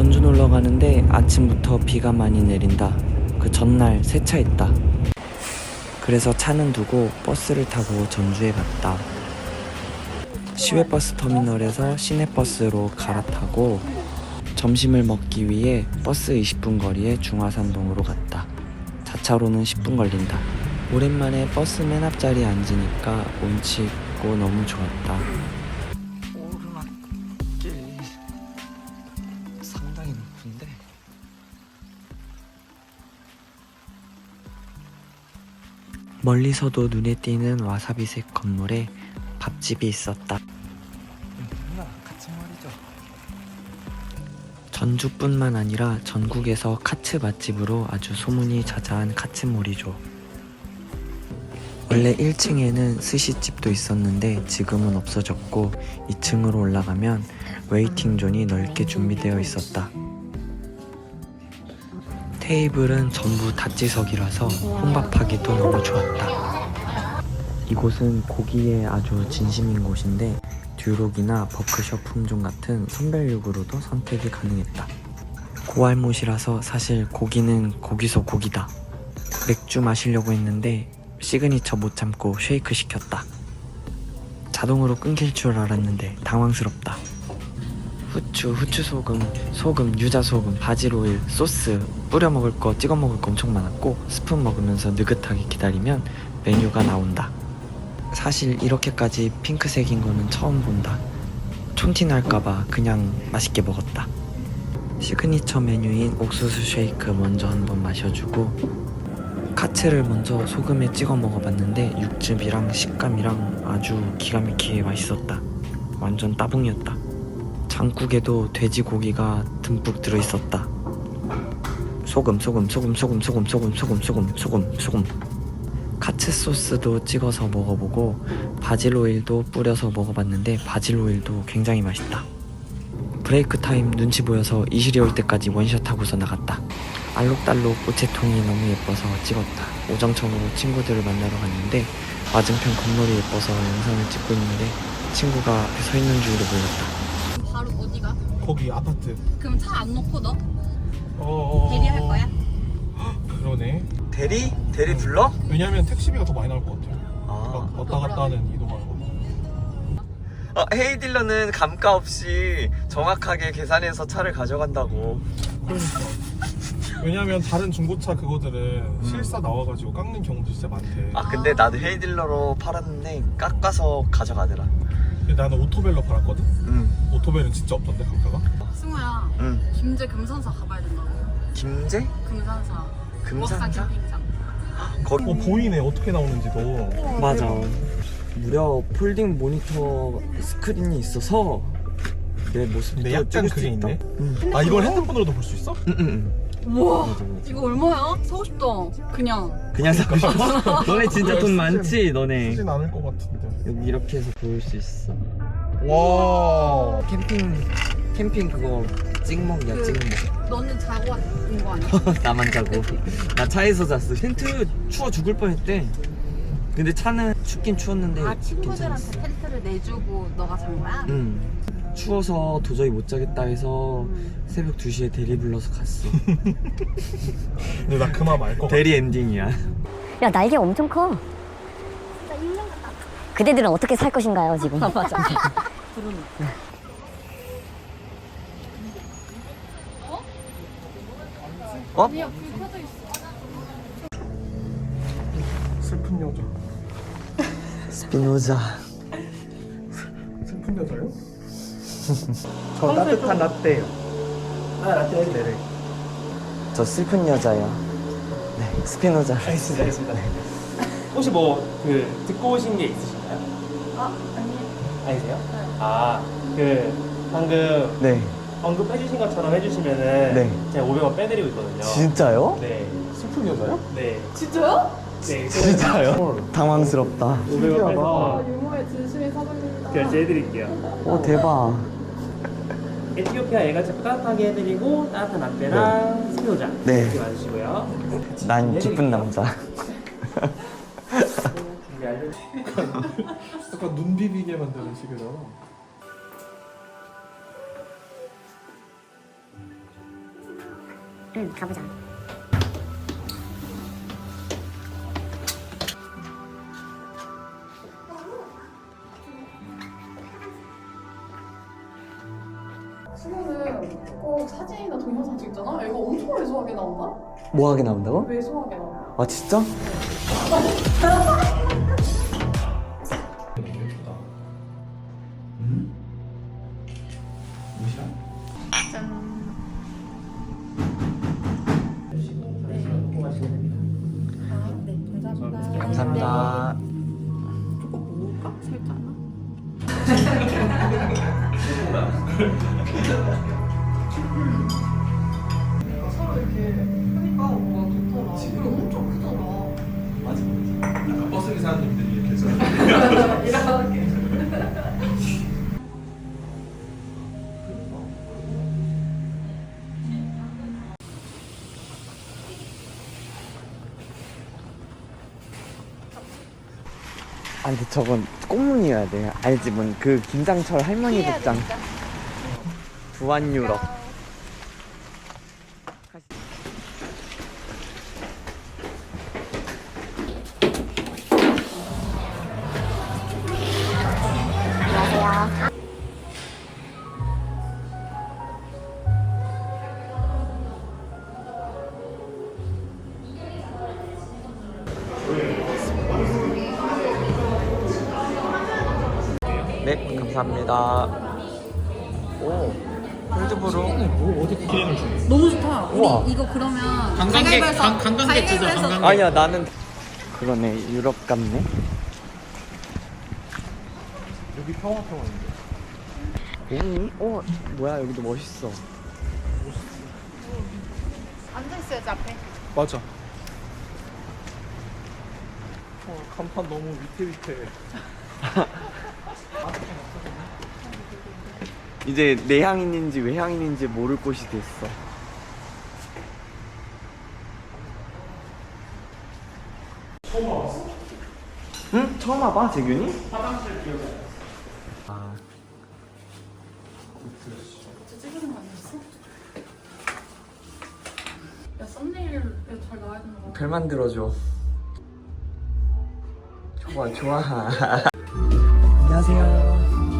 전주 놀러 가는데 아침부터 비가 많이 내린다. 그 전날 세차했다. 그래서 차는 두고 버스를 타고 전주에 갔다. 시외버스 터미널에서 시내버스로 갈아타고 점심을 먹기 위해 버스 20분 거리의 중화산동으로 갔다. 자차로는 10분 걸린다. 오랜만에 버스 맨 앞자리에 앉으니까 운치 있고 너무 좋았다. 멀리서도 눈에 띄는 와사비색 건물에 밥집이 있었다. 전주뿐만 아니라 전국에서 카츠 맛집으로 아주 소문이 자자한 카츠몰이죠. 원래 1층에는 스시집도 있었는데 지금은 없어졌고 2층으로 올라가면 웨이팅 존이 넓게 준비되어 있었다. 테이블은 전부 다찌석이라서 혼밥하기도 너무 좋았다. 이곳은 고기에 아주 진심인 곳인데 듀록이나 버크셔 품종 같은 선별육으로도 선택이 가능했다. 고알못이라서 사실 고기는 고기서 고기다. 맥주 마시려고 했는데 시그니처 못 참고 쉐이크 시켰다. 자동으로 끊길 줄 알았는데 당황스럽다. 후추, 후추 소금, 소금, 유자 소금, 바질 오일, 소스 뿌려 먹을 거, 찍어 먹을 거 엄청 많았고 스푼 먹으면서 느긋하게 기다리면 메뉴가 나온다. 사실 이렇게까지 핑크색인 거는 처음 본다. 촌티 날까봐 그냥 맛있게 먹었다. 시그니처 메뉴인 옥수수 쉐이크 먼저 한번 마셔주고 카츠를 먼저 소금에 찍어 먹어봤는데 육즙이랑 식감이랑 아주 기가 막히게 맛있었다. 완전 따봉이었다. 장국에도 돼지고기가 듬뿍 들어있었다. 소금, 소금, 소금, 소금, 소금, 소금, 소금, 소금, 소금, 소금. 카츠 소스도 찍어서 먹어보고 바질 오일도 뿌려서 먹어봤는데 바질 오일도 굉장히 맛있다. 브레이크 타임 눈치 보여서 이실이 올 때까지 원샷 하고서 나갔다. 알록달록 우체통이 너무 예뻐서 찍었다. 오정청으로 친구들을 만나러 갔는데 맞은편 건물이 예뻐서 영상을 찍고 있는데 친구가 앞에 서 있는 줄도 몰랐다. 거기 아파트. 그럼 차 안 놓고 너 어. 대리할 거야? 그러네. 대리? 대리 불러? 왜냐면 택시비가 더 많이 나올 것 같아요. 아, 막 왔다 갔다 하는 이동하는 거. 어, 헤이 딜러는 감가 없이 정확하게 계산해서 차를 가져간다고. 그러니까. 왜냐면 다른 중고차 그거들은 실사 나와가지고 깎는 경우도 진짜 많대. 아 근데 나도 헤이 딜러로 팔았는데 깎아서 가져가더라. 근데 나는 오토벨로 팔았거든? 응, 오토벨은 진짜 없던데, 감가가? 승우야 응. 김제 금산사 가봐야 된다고 김제? 금산사 금산사? 캠핑장 거기 어, 보이네, 어떻게 나오는지도. 맞아. 무려 폴딩 모니터 스크린이 있어서 내 모습도 근데 약간 찍을 수 그게 있다. 있네? 응, 아, 이걸 핸드폰으로도 볼 수 있어? 응, 응. 우와. 이거 얼마야? 사고 싶다 그냥 그냥 사고 싶어. 너네 진짜 돈 많지, 너네. 쓰진 않을 것 같은데. 여기 이렇게 해서 볼수 있어. 와. 캠핑 캠핑 그거 찍먹이야 그- 찍먹. 너는 자고 왔는 거 아니야? 나만 자고. 나 차에서 잤어. 텐트 추워 죽을 뻔했대. 근데 차는 춥긴 추웠는데 아 친구들한테 괜찮았어. 텐트를 내주고 너가 잔 거야? 응. 추워서 도저히 못 자겠다 해서 음. 새벽 2시에 대리 불러서 갔어. 근데 나그 마음 알것 같아. 대리 엔딩이야. 야 날개 엄청 커. 그대들은 어떻게 살 것인가요 지금? 맞아 어? 아니야 불 켜져 있어 슬픈 여자. 스피노자. 슬픈 여자요? 저 따뜻한 라떼요. 아, 라떼 네네. 저 슬픈 여자요. 네, 스피노자. 알겠습니다, 알겠습니다. 혹시 뭐 그 듣고 오신 게 있으신가요? 아 아니 아니세요? 아, 그 방금 네. 언급해주신 것처럼 해주시면은 네. 제가 500원 빼드리고 있거든요. 진짜요? 네, 슬픈 여자요? 네, 진짜요? 네. 진짜요? 당황스럽다. 500원 아, 빼서 결제해드릴게요. 오 대박. 에티오피아 애가집 따뜻하게 해드리고 따뜻한 라떼랑 스피노자 네. 이렇게 맞으시고요. 난 기쁜 남자. 준비. 약간 눈 비비게 만드는 식이잖아. 응 가보자 뭐하게 나온다고? 왜소하게 나와. 아 진짜? 기사님들이 이렇게 해서 이렇게. 아 근데 저건 꽃무늬여야 돼. 알지? 뭔그 김장철 할머니 복장. 부안 유럽. 네, 감사합니다. 오, 폴드브루. 뭐 어디 기회를 줘? 너무 좋다. 우리 우와. 이거 그러면 관광객, 가위바위보에서- 관- 관광객 주자, 가위바위보에서 관광객. 아니야, 나는 그러네. 유럽 같네. 여기 평화평화인데 오, 어, 뭐야? 여기도 멋있어. 앉아있어야지 앞에. 맞아 어, 간판 너무 위태위태 이제 내향인인지 외향인인지 모를 곳이 됐어. 처음 와봤어? 응? 처음 와봐, 재균이? 화장실 기억이 아, 찍으는 거 아니었어? 야 썸네일에 잘 나와야 되는 거 별 만들어줘. 좋아, 좋아. 안녕하세요.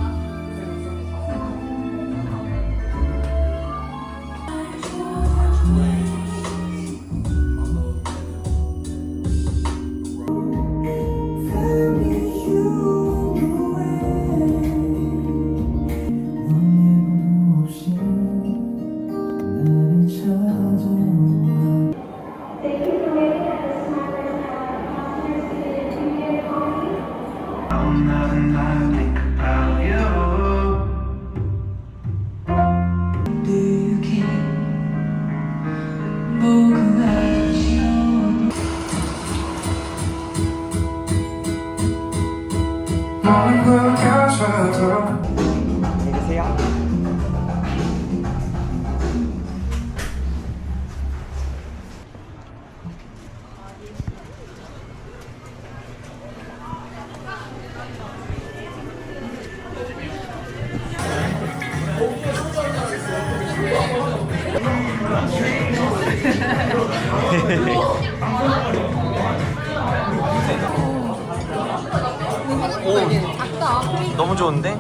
너무 좋은데?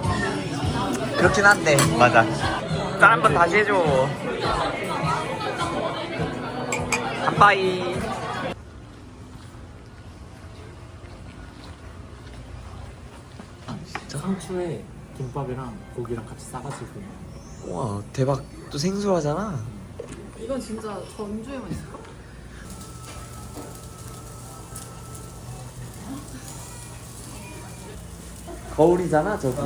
그렇긴 한데. 맞아. 짠한번 다시 해줘. 간바이. 상추에 김밥이랑 고기랑 같이 싸가지고. 와 대박 또 생소하잖아 이건 진짜 전주에만 있을까? 거울이잖아 저기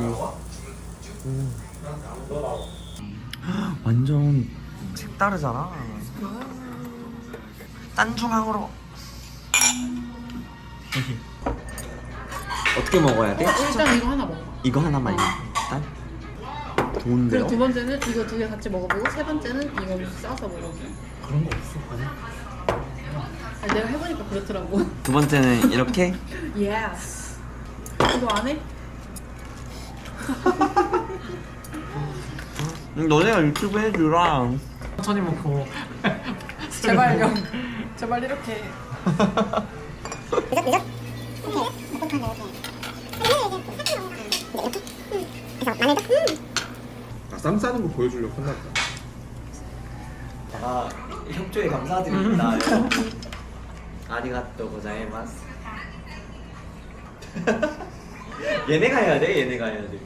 음. 완전 색다르잖아 딴중앙으로 어떻게 먹어야 돼? 일단 이거 하나 먹어. 이거 하나만 일단 좋은데요? 그리고 두 번째는 이거 두 개 같이 먹어보고 세 번째는 이거 싸서 먹어보고. 그런 거 없어 그냥 아니, 내가 해보니까 그렇더라고. 두 번째는 이렇게 예스. 이거 안 해? 음, 너네가 유튜브 해주라 천천히 먹고 제발요. 제발 이렇게. 아, 쌈 싸는 거 보여주려고 끝났다. 아 협조에 감사드립니다. 아리가또 고자이마스. 얘네가 해야 돼. 얘네가 해야 돼.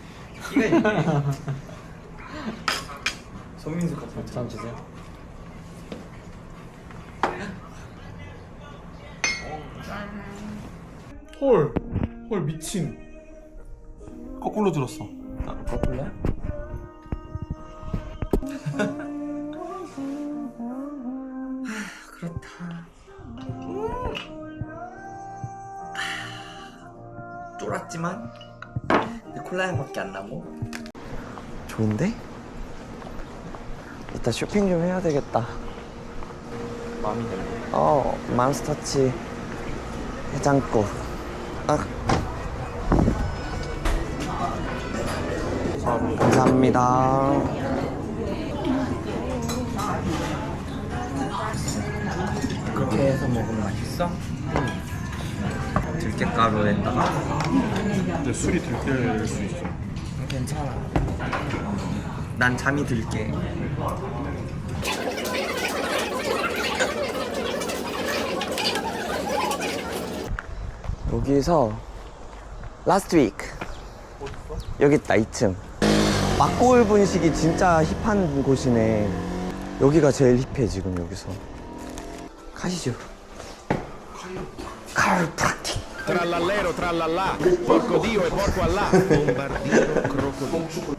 키가 있네. 손민수 같은 참 주세요. 헐, 헐 미친. 거꾸로 들었어. 아, 거꾸로야? 그렇다. 쫄았지만 콜라 향밖에 안 나고. 좋은데? 이따 쇼핑 좀 해야 되겠다. 마음이 드네. 어, 맘스터치 해장국. 아. 감사합니다. 그렇게 해서 먹으면 맛 있어? 들깨가루에다가 근데 술이 들끓을 수 있어. 괜찮아. 난 잠이 들게. 여기서 라스트 위크 여기 있다 2층 막골 분식이 진짜 힙한 곳이네 여기가 제일 힙해 지금 여기서 가시죠 카르프라틱 Trallallero, trallallà, porco Dio e porco Allah, bombardino, crocodilo.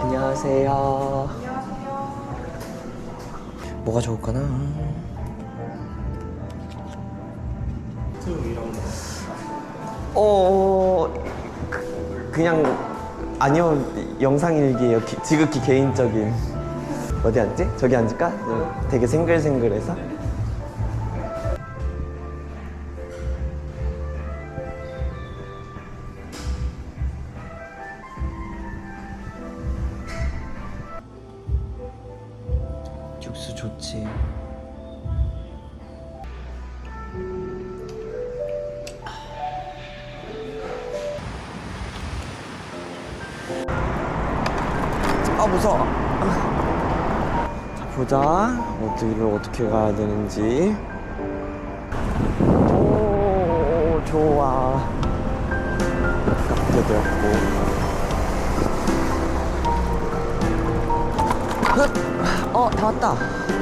안녕하세요. 뭐가 좋을까나? 어, 그- 그냥 아니요 영상 일기예요. 기- 지극히 개인적인. 어디 앉지? 저기 앉을까? 어, 되게 생글생글해서. 육수 좋지. 아 무서워. 자 보자 어디를 어떻게 가야 되는지. 오 좋아. 가깝게 되었고. 어, 다 왔다.